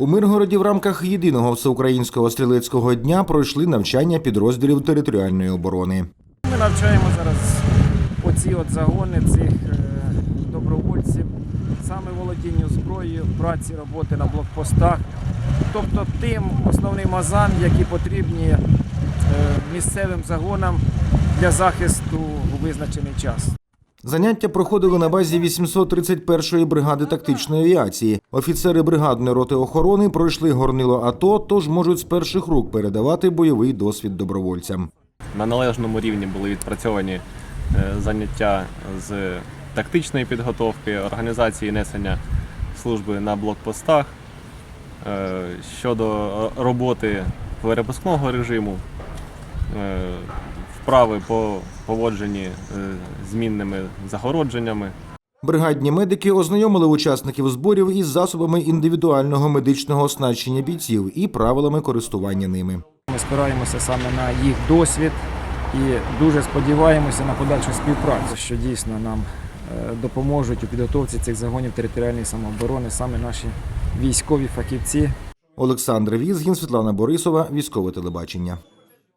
У Миргороді в рамках єдиного всеукраїнського стрілецького дня пройшли навчання підрозділів територіальної оборони. Ми навчаємо зараз оці от загони цих е, добровольців, саме володінню зброєю, праці, роботи на блокпостах, тобто тим основним азам, які потрібні е, місцевим загонам для захисту у визначений час. Заняття проходили на базі 831-ї бригади тактичної авіації. Офіцери бригадної роти охорони пройшли горнило АТО, тож можуть з перших рук передавати бойовий досвід добровольцям. На належному рівні були відпрацьовані е, заняття з тактичної підготовки, організації несення служби на блокпостах е, щодо роботи перепускного режиму, вправи по поводженні е, з мінними загородженнями. Бригадні медики ознайомили учасників зборів із засобами індивідуального медичного оснащення бійців і правилами користування ними. Ми спираємося саме на їх досвід і дуже сподіваємося на подальшу співпрацю, що дійсно нам е, допоможуть у підготовці цих загонів територіальної самооборони саме наші військові фахівці. Олександр Візгін, Світлана Борисова, військове телебачення.